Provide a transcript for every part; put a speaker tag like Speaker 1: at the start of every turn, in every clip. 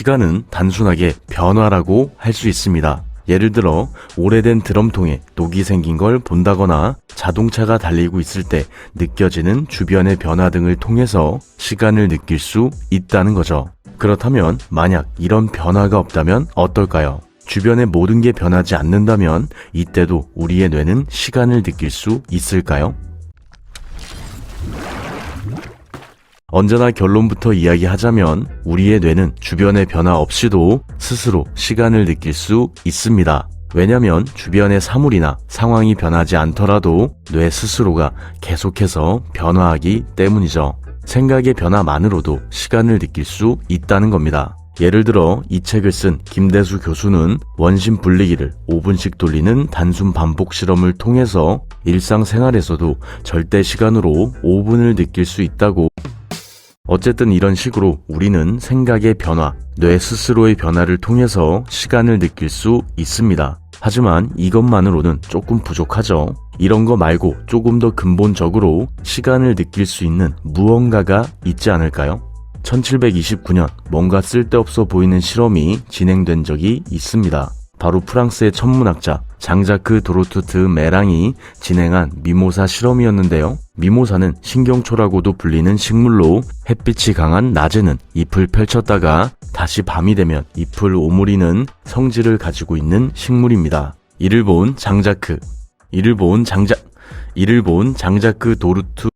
Speaker 1: 시간은 단순하게 변화라고 할 수 있습니다. 예를 들어 오래된 드럼통에 녹이 생긴 걸 본다거나 자동차가 달리고 있을 때 느껴지는 주변의 변화 등을 통해서 시간을 느낄 수 있다는 거죠. 그렇다면 만약 이런 변화가 없다면 어떨까요? 주변의 모든 게 변하지 않는다면 이때도 우리의 뇌는 시간을 느낄 수 있을까요? 언제나 결론부터 이야기하자면 우리의 뇌는 주변의 변화 없이도 스스로 시간을 느낄 수 있습니다. 왜냐면 주변의 사물이나 상황이 변하지 않더라도 뇌 스스로가 계속해서 변화하기 때문이죠. 생각의 변화만으로도 시간을 느낄 수 있다는 겁니다. 예를 들어 이 책을 쓴 김대수 교수는 원심 분리기를 5분씩 돌리는 단순 반복 실험을 통해서 일상생활에서도 절대 시간으로 5분을 느낄 수 있다고 어쨌든 이런 식으로 우리는 생각의 변화, 뇌 스스로의 변화를 통해서 시간을 느낄 수 있습니다. 하지만 이것만으로는 조금 부족하죠. 이런 거 말고 조금 더 근본적으로 시간을 느낄 수 있는 무언가가 있지 않을까요? 1729년 뭔가 쓸데없어 보이는 실험이 진행된 적이 있습니다. 바로 프랑스의 천문학자 장자크 도로트 드 메랑이 진행한 미모사 실험이었는데요. 미모사는 신경초라고도 불리는 식물로 햇빛이 강한 낮에는 잎을 펼쳤다가 다시 밤이 되면 잎을 오므리는 성질을 가지고 있는 식물입니다. 이를 본 장자크, 이를 본 장자, 이를 본 장자크 도르트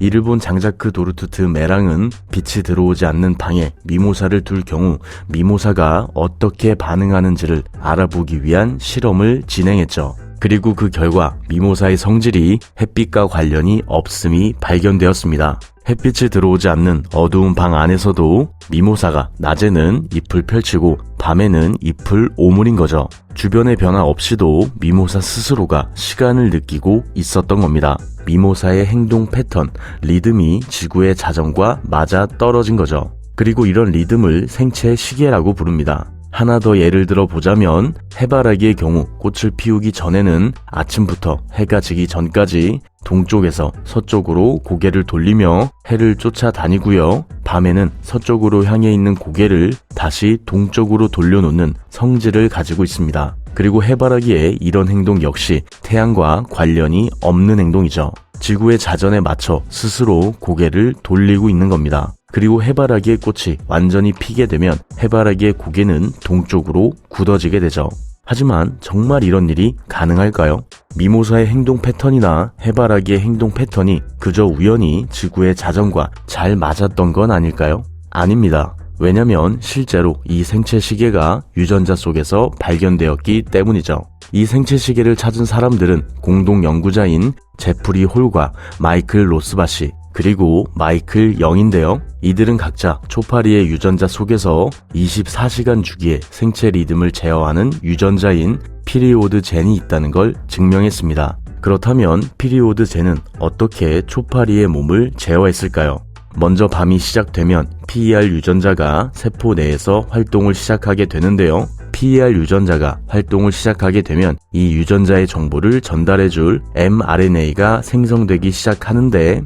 Speaker 1: 이를 본 장자크 도르투트 메랑은 빛이 들어오지 않는 방에 미모사를 둘 경우 미모사가 어떻게 반응하는지를 알아보기 위한 실험을 진행했죠. 그리고 그 결과 미모사의 성질이 햇빛과 관련이 없음이 발견되었습니다. 햇빛이 들어오지 않는 어두운 방 안에서도 미모사가 낮에는 잎을 펼치고 밤에는 잎을 오므린 거죠. 주변의 변화 없이도 미모사 스스로가 시간을 느끼고 있었던 겁니다. 미모사의 행동 패턴, 리듬이 지구의 자전과 맞아 떨어진 거죠. 그리고 이런 리듬을 생체 시계라고 부릅니다. 하나 더 예를 들어 보자면 해바라기의 경우 꽃을 피우기 전에는 아침부터 해가 지기 전까지 동쪽에서 서쪽으로 고개를 돌리며 해를 쫓아다니고요. 밤에는 서쪽으로 향해 있는 고개를 다시 동쪽으로 돌려놓는 성질을 가지고 있습니다. 그리고 해바라기의 이런 행동 역시 태양과 관련이 없는 행동이죠. 지구의 자전에 맞춰 스스로 고개를 돌리고 있는 겁니다. 그리고 해바라기의 꽃이 완전히 피게 되면 해바라기의 고개는 동쪽으로 굳어지게 되죠. 하지만 정말 이런 일이 가능할까요? 미모사의 행동 패턴이나 해바라기의 행동 패턴이 그저 우연히 지구의 자전과 잘 맞았던 건 아닐까요? 아닙니다. 왜냐면 실제로 이 생체 시계가 유전자 속에서 발견되었기 때문이죠. 이 생체 시계를 찾은 사람들은 공동 연구자인 제프리 홀과 마이클 로스바시 그리고 마이클 영인데요. 이들은 각자 초파리의 유전자 속에서 24시간 주기의 생체 리듬을 제어하는 유전자인 피리오드 젠이 있다는 걸 증명했습니다. 그렇다면 피리오드 젠은 어떻게 초파리의 몸을 제어했을까요? 먼저 밤이 시작되면 PER 유전자가 세포 내에서 활동을 시작하게 되는데요. PER 유전자가 활동을 시작하게 되면 이 유전자의 정보를 전달해줄 mRNA가 생성되기 시작하는데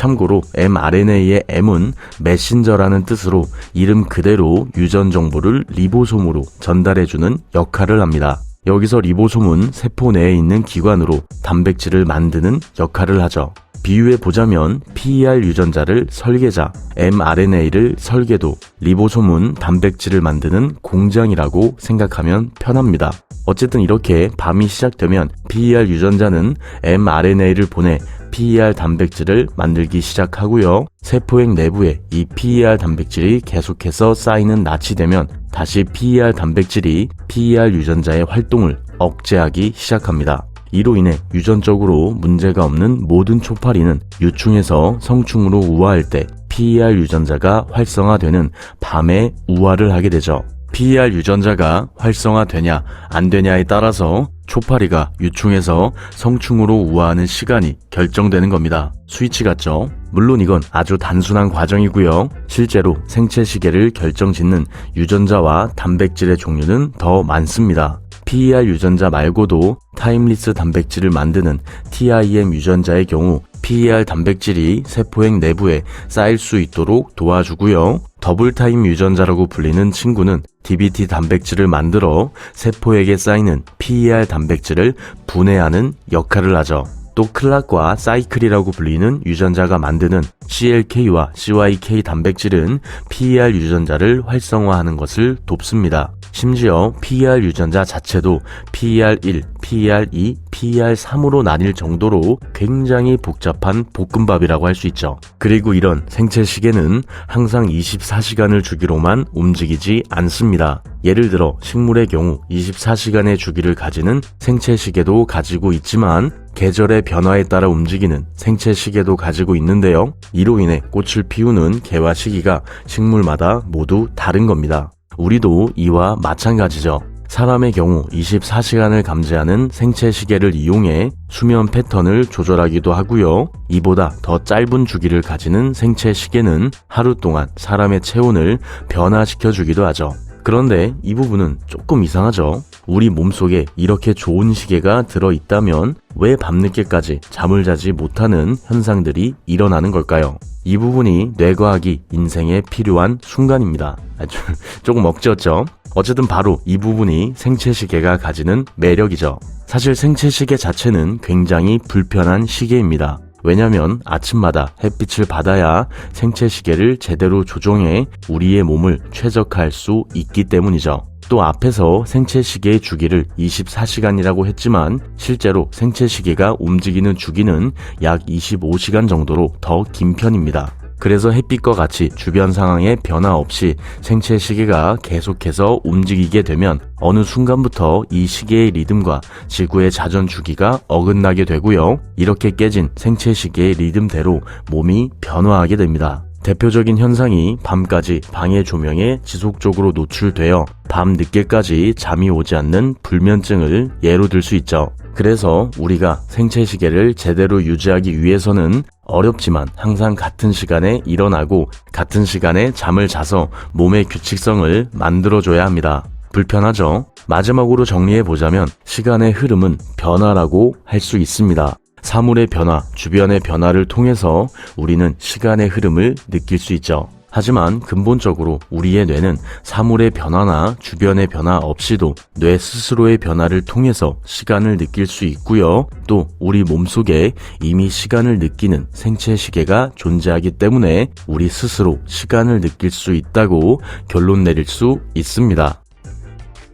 Speaker 1: 참고로 mRNA의 m은 메신저라는 뜻으로 이름 그대로 유전 정보를 리보솜으로 전달해주는 역할을 합니다. 여기서 리보솜은 세포 내에 있는 기관으로 단백질을 만드는 역할을 하죠. 비유해 보자면 PER 유전자를 설계자, mRNA를 설계도, 리보솜은 단백질을 만드는 공장이라고 생각하면 편합니다. 어쨌든 이렇게 밤이 시작되면 PER 유전자는 mRNA를 보내 PER 단백질을 만들기 시작하고요. 세포액 내부에 이 PER 단백질이 계속해서 쌓이는 낮이 되면 다시 PER 단백질이 PER 유전자의 활동을 억제하기 시작합니다. 이로 인해 유전적으로 문제가 없는 모든 초파리는 유충에서 성충으로 우화할 때 PER 유전자가 활성화되는 밤에 우화를 하게 되죠. PER 유전자가 활성화되냐 안 되냐에 따라서 초파리가 유충에서 성충으로 우화하는 시간이 결정되는 겁니다. 스위치 같죠? 물론 이건 아주 단순한 과정이고요. 실제로 생체 시계를 결정짓는 유전자와 단백질의 종류는 더 많습니다. PER 유전자 말고도 타임리스 단백질을 만드는 TIM 유전자의 경우 PER 단백질이 세포액 내부에 쌓일 수 있도록 도와주고요. 더블타임 유전자라고 불리는 친구는 DBT 단백질을 만들어 세포에게 쌓이는 PER 단백질을 분해하는 역할을 하죠. 또 클락과 사이클이라고 불리는 유전자가 만드는 CLK와 CYK 단백질은 PER 유전자를 활성화하는 것을 돕습니다. 심지어 PER 유전자 자체도 PER1, PER2, PER3으로 나뉠 정도로 굉장히 복잡한 볶음밥이라고 할 수 있죠. 그리고 이런 생체 시계는 항상 24시간을 주기로만 움직이지 않습니다. 예를 들어 식물의 경우 24시간의 주기를 가지는 생체 시계도 가지고 있지만 계절의 변화에 따라 움직이는 생체 시계도 가지고 있는데요. 이로 인해 꽃을 피우는 개화 시기가 식물마다 모두 다른 겁니다. 우리도 이와 마찬가지죠. 사람의 경우 24시간을 감지하는 생체 시계를 이용해 수면 패턴을 조절하기도 하고요. 이보다 더 짧은 주기를 가지는 생체 시계는 하루 동안 사람의 체온을 변화시켜 주기도 하죠. 그런데 이 부분은 조금 이상하죠. 우리 몸속에 이렇게 좋은 시계가 들어 있다면 왜 밤늦게까지 잠을 자지 못하는 현상들이 일어나는 걸까요? 이 부분이 뇌과학이 인생에 필요한 순간입니다. 아, 좀- 조금 억지였죠? 어쨌든 바로 이 부분이 생체 시계가 가지는 매력이죠. 사실 생체 시계 자체는 굉장히 불편한 시계입니다. 왜냐면 아침마다 햇빛을 받아야 생체 시계를 제대로 조정해 우리의 몸을 최적화할 수 있기 때문이죠. 또 앞에서 생체 시계의 주기를 24시간이라고 했지만 실제로 생체 시계가 움직이는 주기는 약 25시간 정도로 더 긴 편입니다. 그래서 햇빛과 같이 주변 상황에 변화 없이 생체 시계가 계속해서 움직이게 되면 어느 순간부터 이 시계의 리듬과 지구의 자전 주기가 어긋나게 되고요. 이렇게 깨진 생체 시계의 리듬대로 몸이 변화하게 됩니다. 대표적인 현상이 밤까지 방해 조명에 지속적으로 노출되어 밤 늦게까지 잠이 오지 않는 불면증을 예로 들 수 있죠. 그래서 우리가 생체 시계를 제대로 유지하기 위해서는 어렵지만 항상 같은 시간에 일어나고 같은 시간에 잠을 자서 몸의 규칙성을 만들어줘야 합니다. 불편하죠? 마지막으로 정리해보자면 시간의 흐름은 변화라고 할 수 있습니다. 사물의 변화, 주변의 변화를 통해서 우리는 시간의 흐름을 느낄 수 있죠. 하지만 근본적으로 우리의 뇌는 사물의 변화나 주변의 변화 없이도 뇌 스스로의 변화를 통해서 시간을 느낄 수 있고요. 또 우리 몸속에 이미 시간을 느끼는 생체 시계가 존재하기 때문에 우리 스스로 시간을 느낄 수 있다고 결론 내릴 수 있습니다.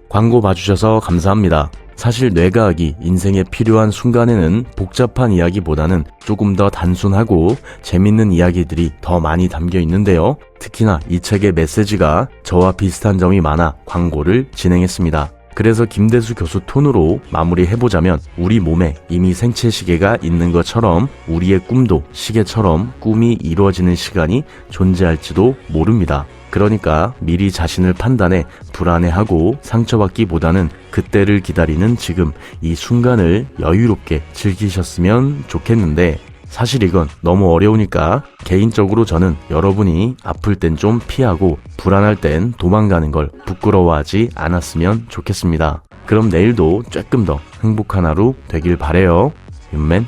Speaker 1: 광고 봐주셔서 감사합니다. 사실 뇌과학이 인생에 필요한 순간에는 복잡한 이야기보다는 조금 더 단순하고 재밌는 이야기들이 더 많이 담겨 있는데요. 특히나 이 책의 메시지가 저와 비슷한 점이 많아 광고를 진행했습니다. 그래서 김대수 교수 톤으로 마무리해보자면 우리 몸에 이미 생체 시계가 있는 것처럼 우리의 꿈도 시계처럼 꿈이 이루어지는 시간이 존재할지도 모릅니다. 그러니까 미리 자신을 판단해 불안해하고 상처받기보다는 그때를 기다리는 지금 이 순간을 여유롭게 즐기셨으면 좋겠는데 사실 이건 너무 어려우니까 개인적으로 저는 여러분이 아플 땐 좀 피하고 불안할 땐 도망가는 걸 부끄러워하지 않았으면 좋겠습니다. 그럼 내일도 조금 더 행복한 하루 되길 바래요. 윤맨